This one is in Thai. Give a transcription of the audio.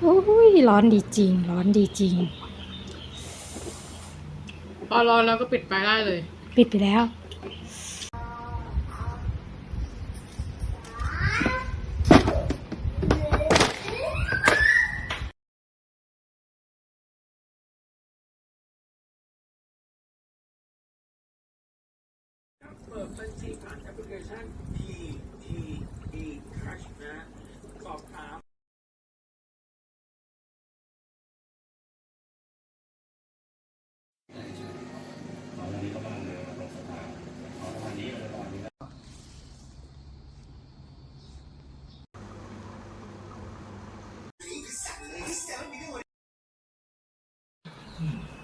โอ้ยร้อนดีจริง ร้อนดีจริง พอร้อนแล้วก็ปิดไปได้เลย ปิดไปแล้ว เปิดบัญชีผ่านแอปพลิเคชัน D Hmm.